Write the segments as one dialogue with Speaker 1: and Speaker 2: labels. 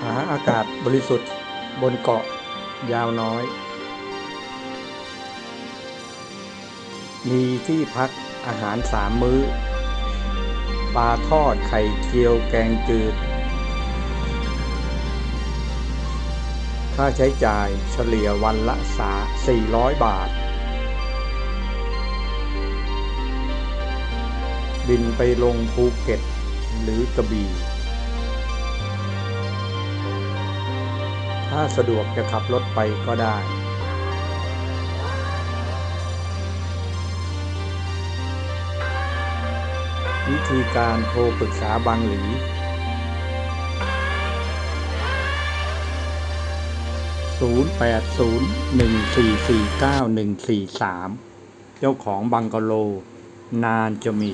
Speaker 1: หาอากาศบริสุทธิ์บนเกาะยาวน้อย มีที่พักอาหารสามมื้อ ปลาทอดไข่เจียวแกงจืด ค่าใช้จ่ายเฉลี่ยวันละสา400 บาท บินไปลงภูเก็ตหรือกระบี่ ถ้าสะดวกจะขับรถไปก็ได้ วิธีการโทรปรึกษาบางหลี 0801449143 เจ้าของบังกะโล นานจะมี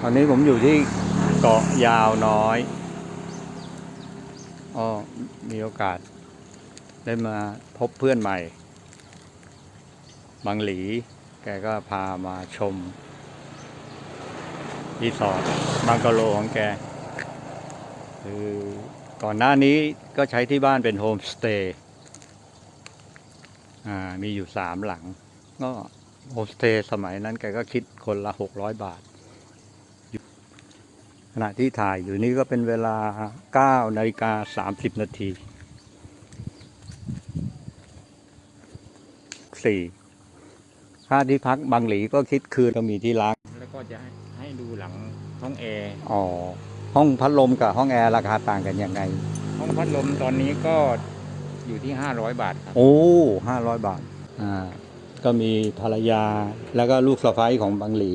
Speaker 1: ตอนนี้ผมอยู่ที่เกาะยาวน้อย อ๋อมีโอกาส ได้มาพบเพื่อนใหม่ บางหลี แกก็พามาชมรีสอร์ทบังกะโลของแก คือก่อนหน้านี้ก็ใช้ที่บ้านเป็นโฮมสเตย์มีอยู่สามหลัง ก็โฮมสเตย์สมัยนั้นแกก็คิดคนละหกร้อยบาท ขณะที่ถ่ายอยู่นี่ก็เป็นเวลา 9 นาฬิกา 30 นาทีสี่ค่าที่พักบางหลีก็คิดคืนก็มีที่ล้าง
Speaker 2: แล้วก็จะให้ให้ดูหลังห้องแอร์
Speaker 1: อ๋อ ห้องพัดลมกับห้องแอร์ราคาต่างกันยังไง
Speaker 2: ห้องพัดลมตอนนี้ก็อยู่ที่ 500 บาทครับ
Speaker 1: โอ้ห้าร้อยบาท อ่า ก็มีภรรยาแล้วก็ลูกสะใภ้ของบางหลี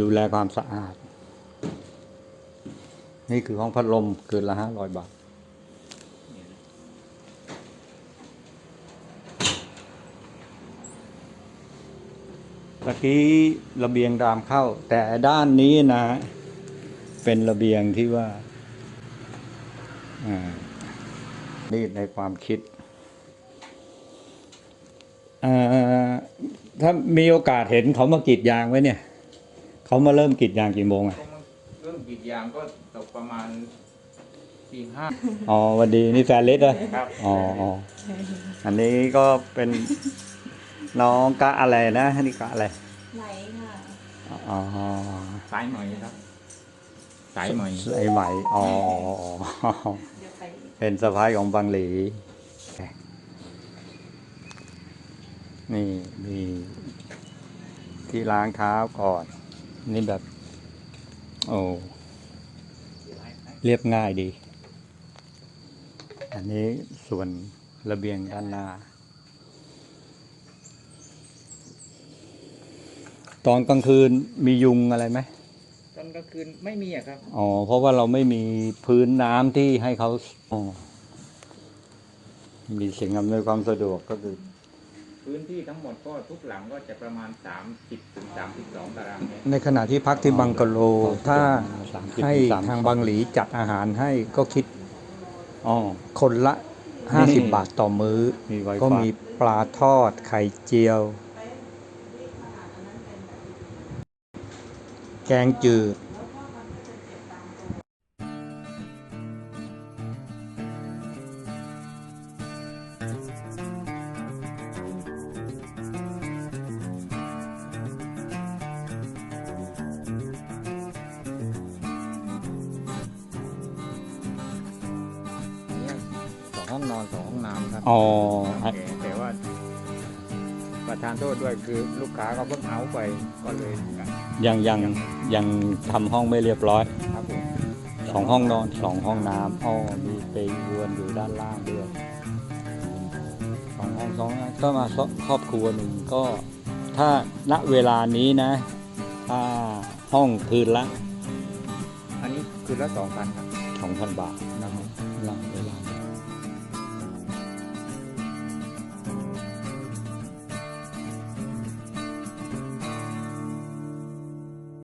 Speaker 1: ดูแลความสะอาด นี่คือห้องพัดลมคืนละห้าร้อยบาท ตะกี้ระเบียงดามเข้า แต่ด้านนี้นะ เป็นระเบียงที่ว่านี่ในความคิด ถ้ามีโอกาสเห็นเขามากรีดยางไว้เนี่ย เขามาเริ่มกรีดยางกี่โมงอะ
Speaker 2: เรื่องกรีดยางก็ตกประมาณตีห้า
Speaker 1: อ๋อสวันดีนี่แฟนเล็กเหรอ
Speaker 2: ครับ
Speaker 1: อ๋ออ๋ออันนี้ก็เป็นน้องกะอะไรนะนี่กะอะไร
Speaker 3: ไหนค่ะ
Speaker 1: อ๋อ
Speaker 2: สายไหมครับ สายไหม
Speaker 1: ไอไหมอ๋ออ๋อ
Speaker 3: เดี๋ยวไป
Speaker 1: เป็นสะพ้ายของบังหลี นี่มีที่ล้างเท้าก่อน นี่แบบ โอ้เรียบง่ายดี อันนี้ส่วนระเบียงด้านหน้า ตอนกลางคืนมียุงอะไรไหม
Speaker 2: ตอนกลางคืนไม่มีอะครับ
Speaker 1: อ๋อ เพราะว่าเราไม่มีพื้นน้ำที่ให้เขาอ๋อมีสิ่งอำนวยความสะดวกก็คือ
Speaker 2: พื้นที่ทั้งหมดก็ทุกหลังก็จะประมาณ 30ถึง32ตารางเมตร
Speaker 1: ในขณะที่พักที่บังกะโลถ้า30ให้30ทางบังหลีจัดอาหารให้ก็คิดอ๋อคนละนี่50 บาทต่อมื้อ มีไวก็ไฟมีปลาทอดไข่เจียว แกงจืด
Speaker 2: องห้องนอนสองห้องน้ำครับ
Speaker 1: อ๋อ
Speaker 2: แต่แต่ว่า ประธานโทษด้วยคือลูกค้าก็เพิ่งเอาไปก็เลย
Speaker 1: ยังยังยังทำห้องไม่เรียบร้อย
Speaker 2: ครับผม
Speaker 1: สองห้องนอนสองห้องน้ำอ๋อมีเปรย์วนอยู่ด้านล่างด้วยสองห้องสองน้ำก็มาครอบครัวหนึ่งก็ถ้าณเวลานี้นะถ้าห้องคืนละ
Speaker 2: อันนี้คือละสองพันครับ
Speaker 1: สองพันบาท